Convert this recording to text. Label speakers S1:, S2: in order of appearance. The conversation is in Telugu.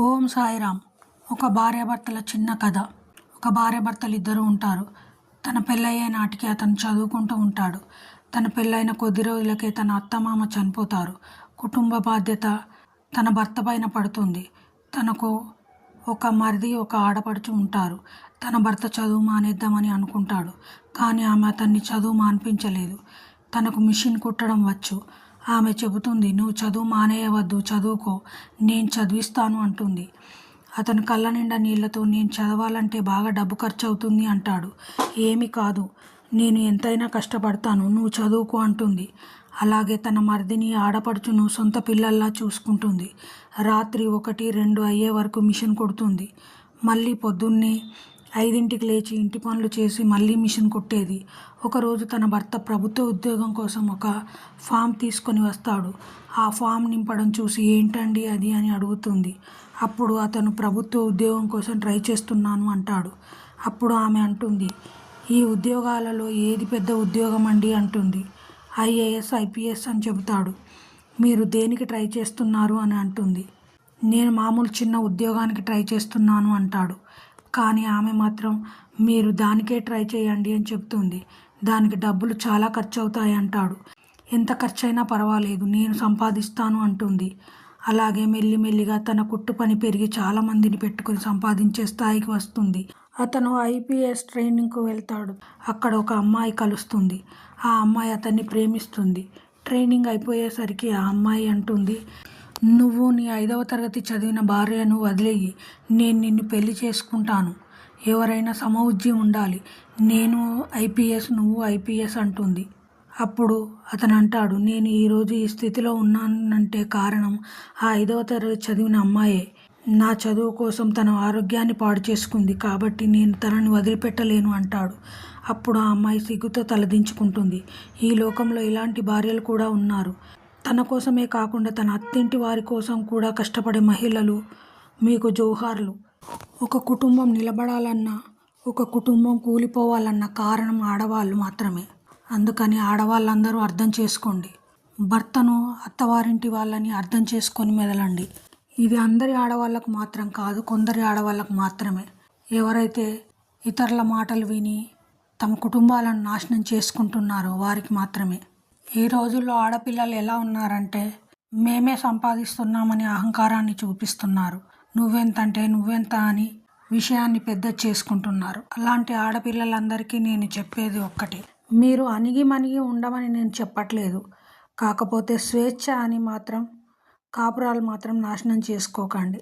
S1: ఓం సాయిరామ్. ఒక భార్యాభర్తల చిన్న కథ. ఒక భార్యాభర్తలు ఇద్దరు ఉంటారు. తన పెళ్ళయ్యే నాటికి అతను చదువుకుంటూ ఉంటాడు. తన పెళ్ళైన కొద్ది రోజులకే తన అత్తమామ చనిపోతారు. కుటుంబ బాధ్యత తన భర్త పైన పడుతుంది. తనకు ఒక మరిది ఒక ఆడపడుచు ఉంటారు. తన భర్త చదువు మానేద్దామని అనుకుంటాడు. కానీ ఆమె అతన్ని చదువు మానిపించలేదు. తనకు మిషన్ కుట్టడం వచ్చు. ఆమె చెబుతుంది నువ్వు చదువు మానేయవద్దు చదువుకో నేను చదివిస్తాను అంటుంది. అతను కళ్ళ నిండా నీళ్ళతో నేను చదవాలంటే బాగా డబ్బు ఖర్చు అవుతుంది అంటాడు. ఏమి కాదు నేను ఎంతైనా కష్టపడతాను నువ్వు చదువుకో అంటుంది. అలాగే తన మరిదిని ఆడపడుచును సొంత పిల్లల్లా చూసుకుంటుంది. రాత్రి ఒకటి రెండు అయ్యే వరకు మిషన్ కొడుతుంది. మళ్ళీ పొద్దున్నే ఐదింటికి లేచి ఇంటి పనులు చేసి మళ్ళీ మిషన్ కుట్టేది. ఒకరోజు తన భర్త ప్రభుత్వ ఉద్యోగం కోసం ఒక ఫామ్ తీసుకొని వస్తాడు. ఆ ఫామ్ నింపడం చూసి ఏంటండి అది అని అడుగుతుంది. అప్పుడు అతను ప్రభుత్వ ఉద్యోగం కోసం ట్రై చేస్తున్నాను అంటాడు. అప్పుడు ఆమె అంటుంది ఈ ఉద్యోగాలలో ఏది పెద్ద ఉద్యోగం అండి అంటుంది. ఐఏఎస్ ఐపీఎస్ అని చెబుతాడు. మీరు దేనికి ట్రై చేస్తున్నారు అని అంటుంది. నేను మామూలు చిన్న ఉద్యోగానికి ట్రై చేస్తున్నాను అంటాడు. కానీ ఆమె మాత్రం మీరు దానికే ట్రై చేయండి అని చెప్తుంది దానికి డబ్బులు చాలా ఖర్చు అవుతాయి అంటాడు ఎంత ఖర్చైనా పర్వాలేదు నేను సంపాదిస్తాను అంటుంది. అలాగే మెల్లిమెల్లిగా తన కుట్టు పని పెరిగి చాలా మందిని పెట్టుకొని సంపాదించే స్థాయికి వస్తుంది. అతను ఐపీఎస్ ట్రైనింగ్కు వెళ్తాడు. అక్కడ ఒక అమ్మాయి కలుస్తుంది. ఆ అమ్మాయి అతన్ని ప్రేమిస్తుంది. ట్రైనింగ్ అయిపోయేసరికి ఆ అమ్మాయి అంటుంది నువ్వు నీ ఐదవ తరగతి చదివిన భార్యను వదిలేయి. నేను నిన్ను పెళ్ళి చేసుకుంటాను. ఎవరైనా సమవుజ్యం ఉండాలి. నేను ఐపీఎస్ నువ్వు ఐపీఎస్ అంటుంది. అప్పుడు అతను అంటాడు నేను ఈరోజు ఈ స్థితిలో ఉన్నానంటే కారణం ఆ ఐదవ తరగతి చదివిన అమ్మాయే. నా చదువు కోసం తన ఆరోగ్యాన్ని పాడు చేసుకుంది కాబట్టి నేను తనని వదిలిపెట్టలేను అంటాడు. అప్పుడు ఆ అమ్మాయి సిగ్గుతో తలదించుకుంటుంది. ఈ లోకంలో ఇలాంటి భార్యలు కూడా ఉన్నారు. తన కోసమే కాకుండా తన అత్తింటి వారి కోసం కూడా కష్టపడే మహిళలు మీకు జోహార్లు. ఒక కుటుంబం నిలబడాలన్నా ఒక కుటుంబం కూలిపోవాలన్న కారణం ఆడవాళ్ళు మాత్రమే. అందుకని ఆడవాళ్ళందరూ అర్థం చేసుకోండి. భర్తను అత్తవారింటి వాళ్ళని అర్థం చేసుకొని మెదలండి. ఇది అందరి ఆడవాళ్ళకు మాత్రం కాదు కొందరి ఆడవాళ్ళకు మాత్రమే. ఎవరైతే ఇతరుల మాటలు విని తమ కుటుంబాలను నాశనం చేసుకుంటున్నారో వారికి మాత్రమే. ఈ రోజుల్లో ఆడపిల్లలు ఎలా ఉన్నారంటే మేమే సంపాదిస్తున్నామని అహంకారాన్ని చూపిస్తున్నారు. నువ్వెంతంటే నువ్వెంత అని విషయాన్ని పెద్ద చేసుకుంటున్నారు. అలాంటి ఆడపిల్లలందరికీ నేను చెప్పేది ఒక్కటి. మీరు అణిగి మణిగి ఉండమని నేను చెప్పట్లేదు. కాకపోతే స్వేచ్ఛ అని మాత్రం కాపురాలు మాత్రం నాశనం చేసుకోకండి.